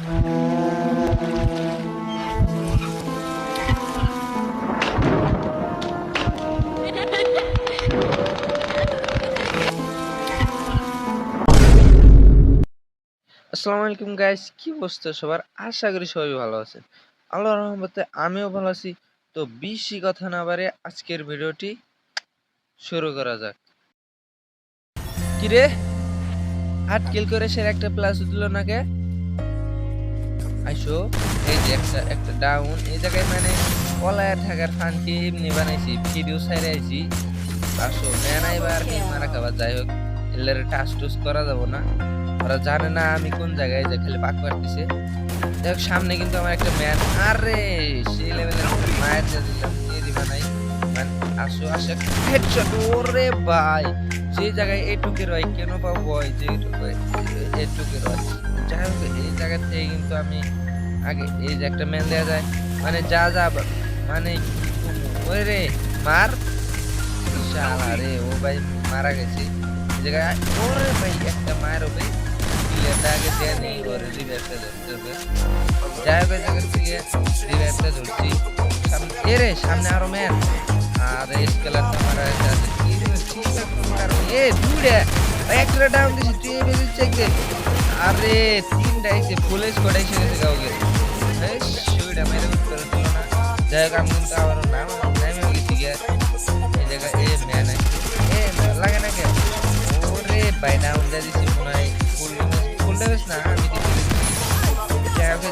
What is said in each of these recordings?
আসসালামু আলাইকুম গাইস কি অবস্থা সবার? আশা করি সবাই ভালো আছেন। আল্লাহর রহমতে আমিও ভালো আছি। তো বেশি কথা না বারে আজকের ভিডিওটি শুরু করা যাক। কি রে? আট কিল করে সে একটা প্লাস দিল নাকে? আইসো এই যে একটা একটা ডাউন এই জায়গায় মানে পলায় থাকার ফানটি এমনি বানাইছি ভিডিও সাইরে আইছি। আসো ম্যান আইবার কি মারা খাবার যাই হোক এলের টাস টুস করা যাব না। ওরা জানে না আমি কোন জায়গায় যে খালি পাক পারতেছে দেখ সামনে কিন্তু আমার একটা ম্যান আরে সেই লেভেলের মায়ের যা দিলাম দিয়ে দিবা নাই ম্যান আসো আসো হেডশট ওরে ভাই। যে জায়গায় এটুকে রয় কেন বা বয় যে এটুকু যাই এই থেকে কিন্তু আমি আগে এই যে একটা ম্যান দেওয়া যায় মানে যা যা মানে ওই রে, মার? রে, ও ভাই মারা গেছে। এই ওরে ভাই, একটা মায়ের ভাই প্লেয়ারটা আগে দেয়া নেই ওরে সামনে আরও ম্যান আর স্কেলারটা মারা এ দুইটা একটা ডাউন দিছি, তুই চেক দে। আরে তিনটা এসে ফুল স্কোয়াড এসে গেছে কাউকে সুইটা মেরে করে না। যাই হোক, আমি কিন্তু আবার নাম নামে গেছি গিয়া। এই জায়গায় এ ম্যান এ লাগে না কেন? ওরে ভাই ডাউন দিয়ে দিছি মনে হয়। ফুল ফুল ড্যামেজ না, আমি জায়গা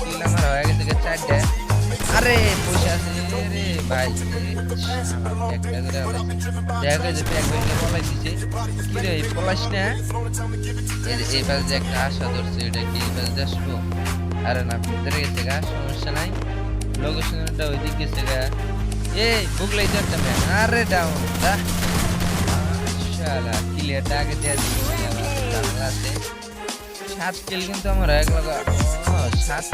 কিল আমার হয়ে গেছে চারটে। আরে পয়সা আছে। এই যে একটা আশা ধরছে কি এই পাশে দিয়ে না, ভিতরে গেছে গা, সমস্যা নাই। লোকেশনটা ওই দিক এই বুকলাই যাচ্ছে আরে ডাউন দা শালা ক্লিয়ারটা আগে দিয়ে দিল সাত কিল কিন্তু আমার এক লাগা সাত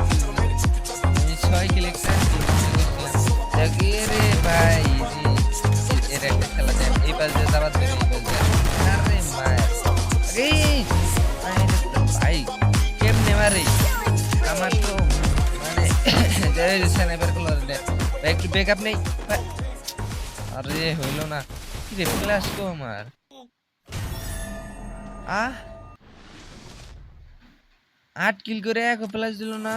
ছয় কিল একটা দেখি রে ভাই এই যে এর একটা খেলা দেন এই পাশে দিয়ে যাবার দেবে এই পাশে দিয়ে। আরে মায় আরে মায়ের তো ভাই কেমনে মারে আমার তো মানে স্নাইপারগুলো ভাই একটু ব্যাকআপ নেই ভাই, আরে হইল না কি রে ফ্ল্যাশ তো আমার আহ আট কিল করে এক প্লাস দিল না